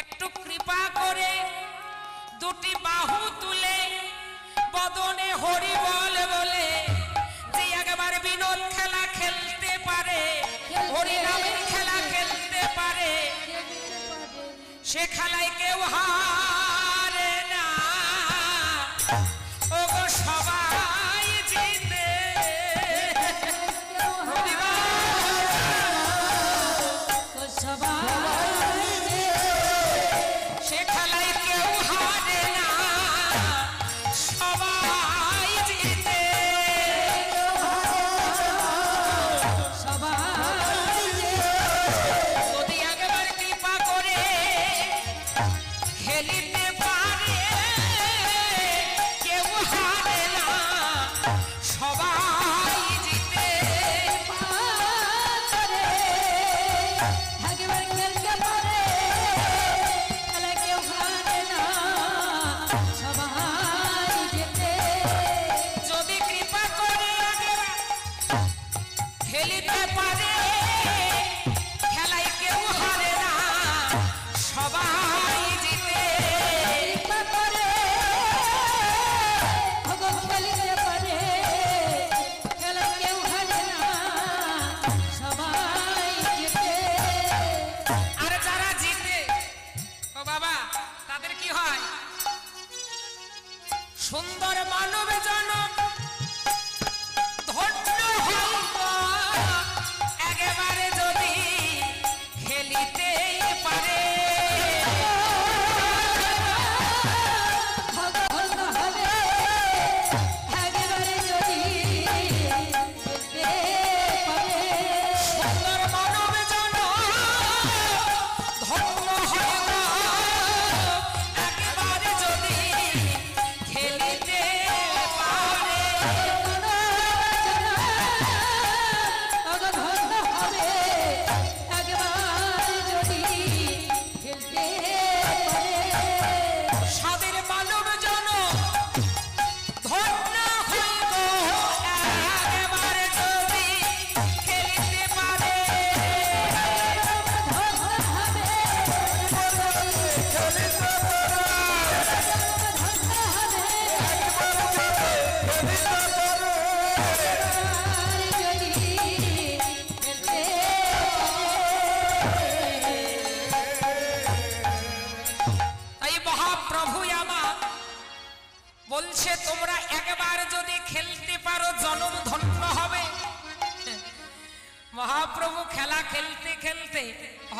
একটু কৃপা করে দুটি বাহু তুলে বদনে হরি বল বলে যে একবার বিনোদ খেলা খেলতে পারে হরি নামের খেলা খেলতে পারে, সে খেলায় কেউ খেলিতে পারে।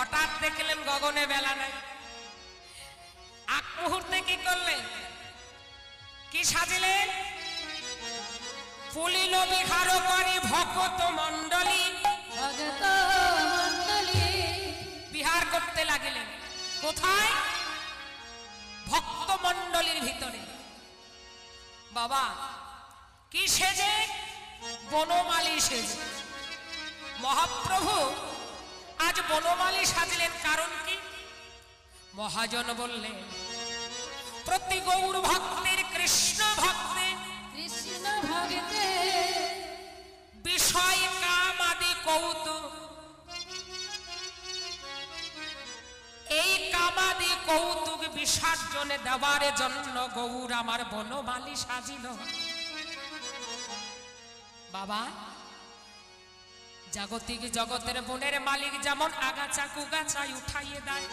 হঠাৎ দেখলেন গগনে বেলা নাই। আগ মুহূর্তে কি করলেন? কি সাজিলেন? পুলিল বিহার করি ভকত মন্ডলী বিহার করতে লাগিলেন। কোথায়? ভক্ত মন্ডলীর ভিতরে। বাবা কি সেজে? বনমালী সেজে। মহাপ্রভু আজ বনমালী সাজলেন কারণ কি? মহাজন বললেন প্রতি গৌর ভক্তের কৃষ্ণ ভক্তের কৃষ্ণ ভগতে বিষয় কামাদি কৌতুক। এই কামাদি কৌতুক বিসর্জনে দেওয়ার জন্য গৌর আমার বনমালী সাজিল। বাবা জাগতিক জগতের বনের মালিক যেমন আগাছা কুগাছাই উঠাইয়ে দেয়,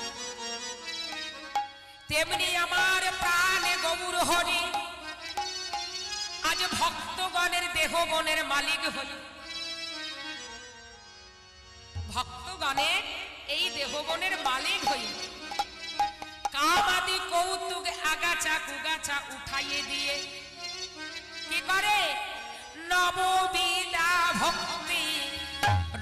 তেমনি আমার প্রাণে গৌর হরি। আজ ভক্তগণের দেহ বনের মালিক হই। ভক্তগণের এই দেহগণের মালিক হই। কামাদি কৌতুক আগাছা কুগাছা উঠাইয়ে দিয়ে, কি করে? নববিদা ভক্তি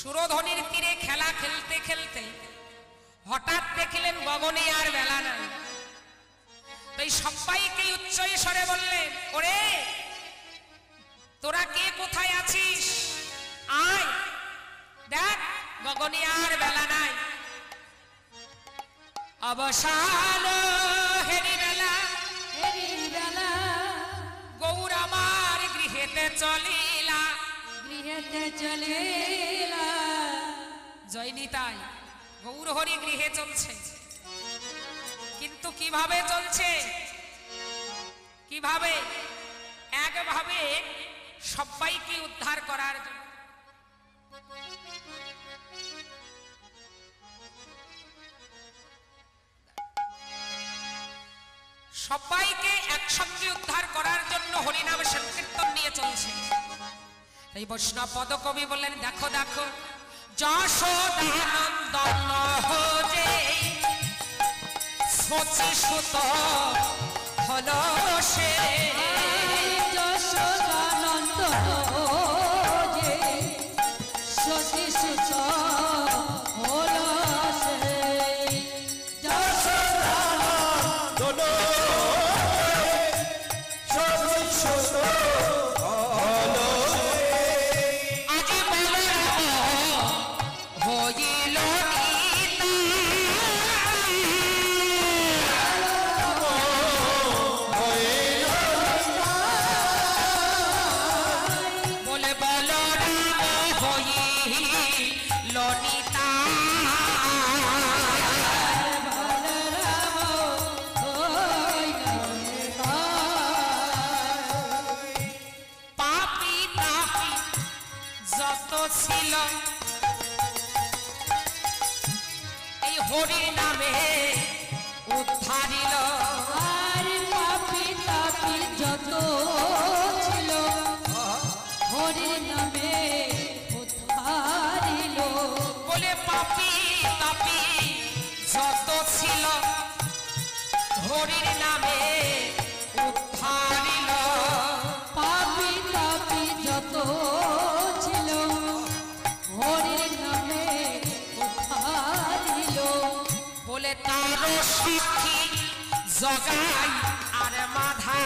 সুরধনির তীরে খেলা খেলতে খেলতে হঠাৎ দেখলেন গগনে আর বেলা নাই। তাই সবাইকে উচ্চ স্বরে বললেন ওরে তোরা কে কোথায় আছিস? আয় দেখ গগনে আর বেলা নাই। অবসান হেরি বেলা হেরি বেলা। গৌর আমার গৃহেতে চলিলা গৃহেতে চলিলা জয়নিতাই গৌর হরি গৃহে চলছে। কিন্তু কীভাবে চলছে? কীভাবে? একভাবে সবাইকে উদ্ধার করার জন্য। সবাইকে একসঙ্গে উদ্ধার করার জন্য হরিনাম সংকীর্তন নিয়ে চলছে। এই বৈষ্ণব পদকবি বললেন দেখো দেখো যশোদানন্দ রে সচি সুত হল সে। ছিল এই হরির নামে উদ্ধারিল। আর পাপি তাপি যত ছিল হরির নামে উদ্ধারিল। বলে পাপি তাপি বলে তার সিদ্ধি জগাই আর মাধা